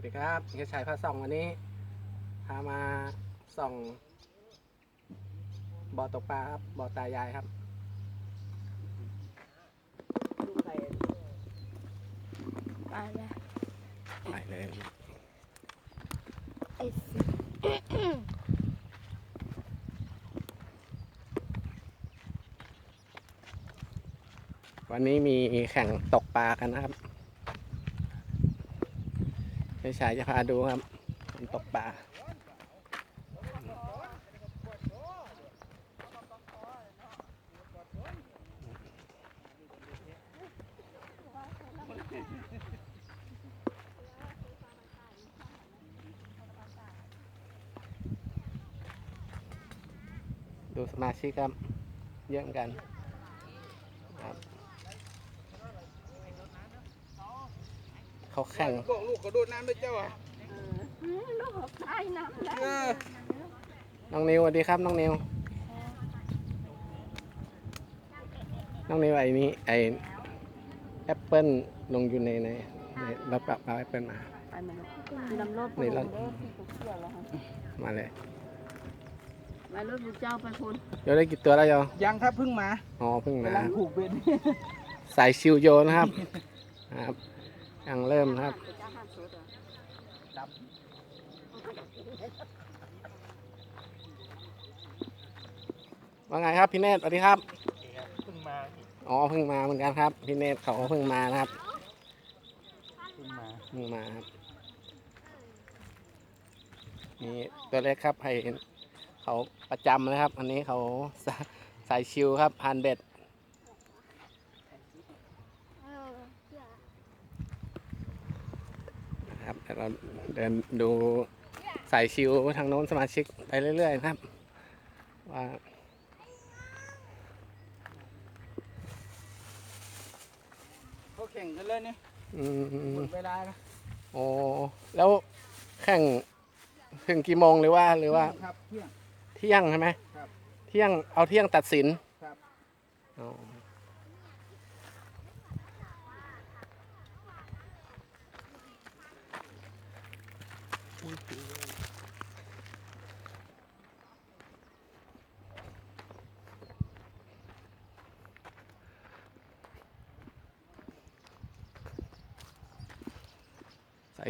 วัสดีครับเฮียชัยพาส่องวันนี้ พามาส่องบ่อตกปลาครับบ่อตายายครับไปเลยไปเลยไอ้สิวันนี้มีแข่งตกปลากันนะครับ เฮียชัยจะพาดูครับตกปลาดูสมาชิกครับเยอะเหมือนกันครับ เขาแข่งบอกลูกกระโดดน้ำด้วยเจ้าอะลูกใต้น้ำได้เออน้องนิวสวัสดีครับน้องนิวน้องนิวไอ้นี้ไอ้แอปเปิลลงอยู่ในในในเราปรับเอาแอปเปิลมาไปมันมีน้ำรถนี่รถเด้อที่เขาเขี่ยวแล้วค่ะมาเลยไปรถบุกเจ้าไปคุณโยนได้กี่ตัวแล้วโยยังครับเพิ่งมาอ๋อเพิ่งมากำลังผูกเบ็ดสายชิวโยนะครับครับ ยังเริ่มนะครับเจ้าห้ามสุดเหรอดับ ว่าไงครับพี่เนตรสวัสดีครับ เพิ่งมาอ๋อเพิ่งมาเหมือนกันครับ พี่เนตรเขาก็เพิ่งมานะครับเพิ่งมาเพิ่งมาครับนี่ตัวเล็กครับให้เขาประจำนะครับ อันนี้เขาสาสายชิวครับพันเบ็ดนะครับเดี๋ยวเราเดินดูสายชิวทางโน้นสมาชิกไปเรื่อยๆนะครับ ว่าเขาแข่งกันเลยนี่อืมหมดเวลาแล้วโอ้แล้วแข่งถึงกี่โมงหรือว่าหรือว่าครับเที่ยง เที่ยงใช่ไหมครับเที่ยงเอาเที่ยงตัดสินครับ อ๋อ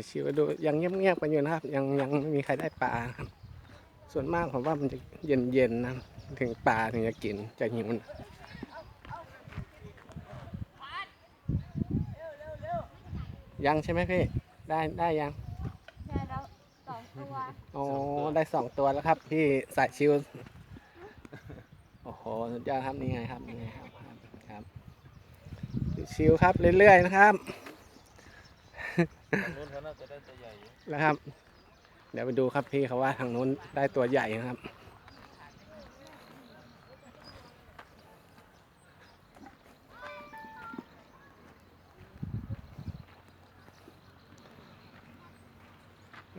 ชิวดูยังเงียบๆกันอยู่นะครับ ยังยังไม่มีใครได้ปลานะครับส่วนมากผมว่ามันจะเย็นๆนะ ถึงปลาถึงจะกินจะหิวนะยังใช่ไหมพี่ ได้ได้ยังใช่แล้วสองตัวโอ้ได้สองตัวแล้วครับ พี่สายชิวโอ้โหสุดยอดครับนี่ไงครับนี่ไงครับครับครับชิวๆครับเรื่อยๆนะครับ นู้นเขาน่าจะได้ตัวใหญ่แล้วครับ เดี๋ยวไปดูครับพี่เขาว่าทางนู้นได้ตัวใหญ่นะครับ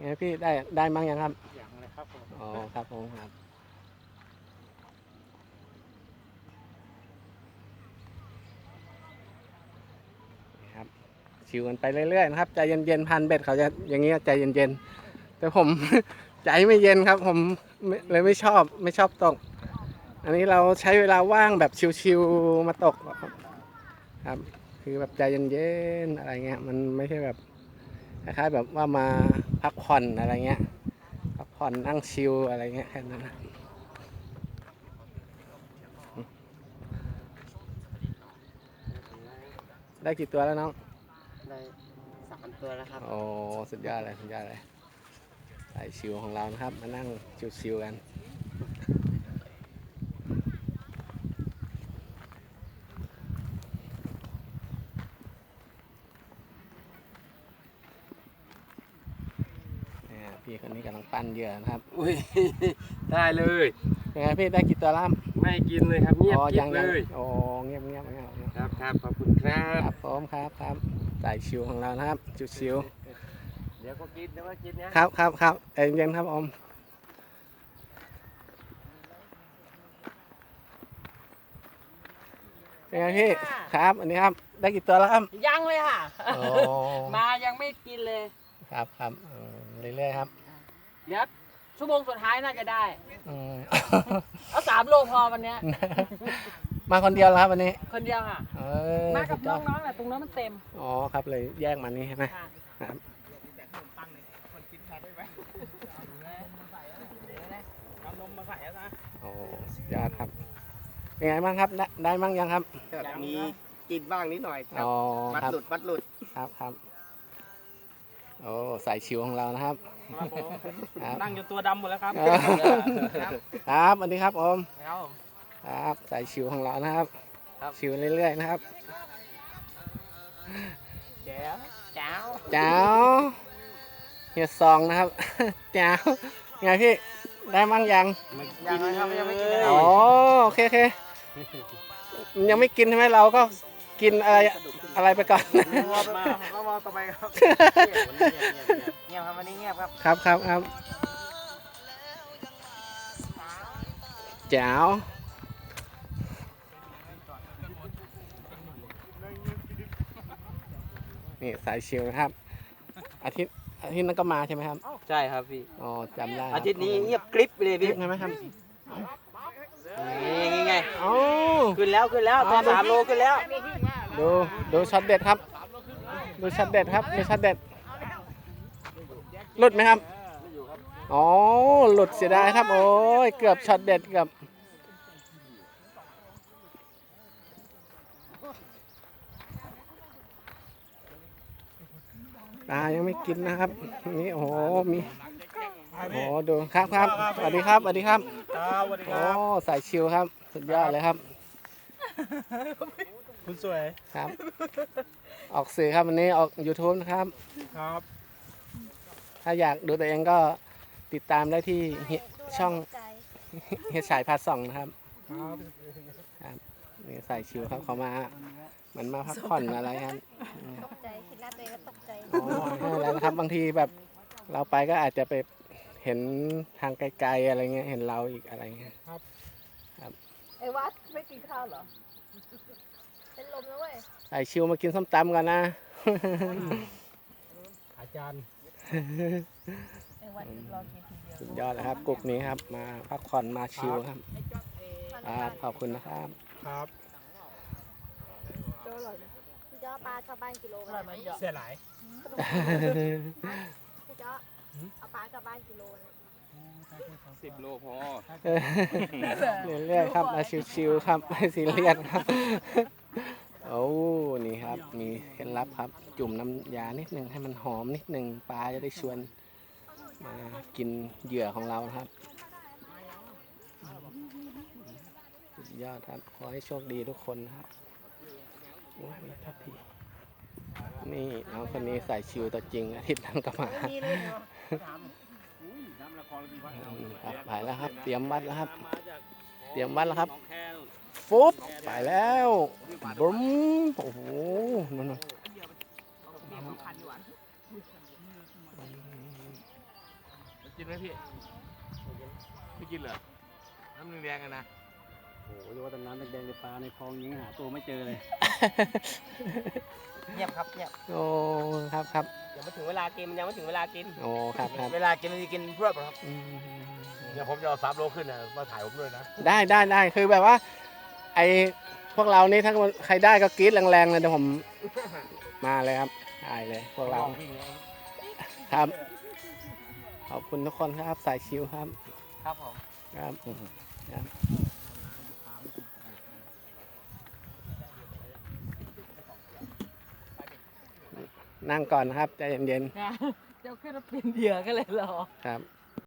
ไงพี่ได้ได้มั้งยังครับอย่างเลยครับผมอ๋อครับผมครับนี่ครับ ชิวกันไปเรื่อยๆนะครับใจเย็นๆพันเบ็ดเขาจะอย่างเงี้ยใจเย็นๆแต่ผม ใจไม่เย็นครับ ผมเลยไม่ชอบไม่ชอบตก อันนี้เราใช้เวลาว่างแบบชิวๆมาตกครับ คือแบบใจเย็นๆอะไรเงี้ยมันไม่ใช่แบบคล้ายๆแบบว่ามาพักผ่อนอะไรเงี้ยพักผ่อนนั่งชิลอะไรเงี้ยแค่นั้นนะได้กี่ตัวแล้วน้อง ได้สามตัวแล้วครับโอ้สุดยอดเลยสุดยอดเลยสายชิลของเรานะครับ มานั่งชิลๆกันเนี่ยพี่คนนี้กำลังปั้นเหยื่อนะครับ อุ้ย ได้เลยเป็นไงพี่ได้กี่ตัวแล้วครับไม่กินเลยครับเงียบอ๋อกิ๊ยับงเลยังย โอ้เงียบเงียบเงียบเงียบ ครับครับขอบคุณครับครับผมครับครับสายชิวของเรานะครับชิวเดี๋ยวก็กินเดี๋ยวก็กินนะๆครับครับครับใจเย็นครับอมเป็นไงพี่ครับอันนี้ครับได้กี่ตัวแล้วครับยังเลยค่ะ โอ้มายังไม่กินเลยคครับครับเออเรื่อยๆครับเดี๋ยวชั่วโมงสุดท้ายน่าจะได้ อืม เอาสามโลพอวันเนี้ย มาคนเดียวเหรอครับวันนี้ คนเดียวค่ะ เออมากับสุดยอดน้องๆแหละตรงนั้นมันเต็มอ๋อครับเลยแยกมานี่ใช่ไหมค่ะครับเอานมมาใส่แล้วนะโอ้สุดยอดครับเป็นไงบ้างครับได้ได้มั้งยังครับมีกินบ้างนิดหน่อยครับอ๋อวัดครับหลุดวัดหลุดครับครับโอ้สายชิวของเรานะครับ ครับผมครับนั่งจนตัวดำหมดแล้วครับ เออ ครับสวัสดีครับผม ครับผม ครับสายชิวของเรานะครับครับชิวเรื่อยๆนะครับแจ๋วแจ๋วเจ้าเฮียซองนะครับเจ้าไงพี่ได้มั้งยังยังเลยครับยังไม่กินเลยอ๋อโอเคโอเคยังไม่กินใช่ไหมเราก็กินอะไรอะไรไปก่อนมองมาก็มองต่อไปครับเงียบครับวันนี้เงียบครับครับครับครับแจ๋ว นี่สายชิวนะครับ อาทิตย์อาทิตย์นั้นก็มาใช่ไหมครับใช่ครับพี่ อ๋อจำได้ครับอาทิตย์นี้เงียบกริบไปเลยรีพี่บใช่ไหมครับนี่ไงไงเอ้า ขึ้นแล้วขึ้นแล้วตัวสามโลขึ้นแล้ว ดูดูช็อตเด็ดครับ ดูช็อตเด็ดครับดูช็อตเด็ดหลุดไหมครับ อ๋อหลุดเสียดายครับ โอ้ยเกือบช็อตเด็ดเกือบ ตายังไม่กินนะครับ นี่โอ้โหมีโอ้โหดูครับครับสวัสดีครับสวัสดีครับครับสวัสดีคโอ้รับสายชิวครับ สุดยอดเลยครับคุณสวยครับ ออกสื่อครับวันนี้ออก YouTube นะครับ ครับ ถ้าอยากดูตัวเองก็ติดตามได้ที่เฮียช่องใจเฮียฉายพาส่องนะครับครับ นี่ใส่ชิวครับเขามาเห มันมาพักผ่อนอะไรครับตกใจเห็นหน้าตัวเองก็ตกใจอ๋อไม่เป็นไรนะครับบางทีแบบเราไปก็อาจจะไปเห็นทางไกลๆอะไรเงี้ยเห็นเราอีกอะไรเงี้ยไอ้วัดไม่กินข้าวเหรอ เป็นลมแล้วเว้ย ใส่ชิวมากินส้มตำกันนะ อาจารย์ไอ้วัดรอกินทีเดียวสุดยอดเลยครับกลุ่มนี้ครับ มาพักผ่อนมาชิวครับ ครับขอบคุณนะครับ ครับ พี่เจ้าปลากลับบ้านกิโลอร่อยไหมเยอะเสียหลายพี่เจ้าเอาปลากลับบ้านกิโลนะสิบโลพอเรื่อยๆครับมาชิวๆครับไม่ซีเรียสครับโอ้นี่ครับ มีเคล็ดลับครับ จุ่มน้ำยานิดนึงให้มันหอมนิดนึงปลาจะได้ชวนมากินเหยื่อของเรานะครับสุดยอดครับ ขอให้โชคดีทุกคนนะครับ โอ้ยทับทีนี่น้องคนนี้ใส่ชิวตัวจริงอาทิตย์นั้นก็มามีเลยเนาะครับไปแล้วครับ เตรียมวัดแล้วครับมาจากเตรียมวัดแล้วครับของแค่นฟุบไปแล้วบุ้มโอ้โหนั่นน่ะกินไหมพี่ไม่กินเหรอน้ำแดงๆกันนะ โอ้โหเรียกว่าตำนานแดงๆในปลาในคลองยังหาตัวไม่เจอเลย เงียบครับเงียบโอ้ครับครับยังไม่ถึงเวลากินมันยังไม่ถึงเวลากิน โอ้ครับครับเวลากินมันจะกินเพื่อครับอืมเดี๋ยวผมจะเอาสามโลขึ้นนะมาถ่ายผมด้วยนะได้ได้ได้คือแบบว่า ไอพวกเรานี่ถ้าใครได้ก็กรี๊ดแรงๆเลยเดี๋ยวผมมาเลยครับได้เลยพวกเราครับ ขอบคุณทุกคนครับสายชิวครับ ครับผม ครับอืมครับ นั่งก่อนนะครับใจเย็นเจ้าขึ้นมาเป็นเหยื่อกันเลยเหรอ ๆครับ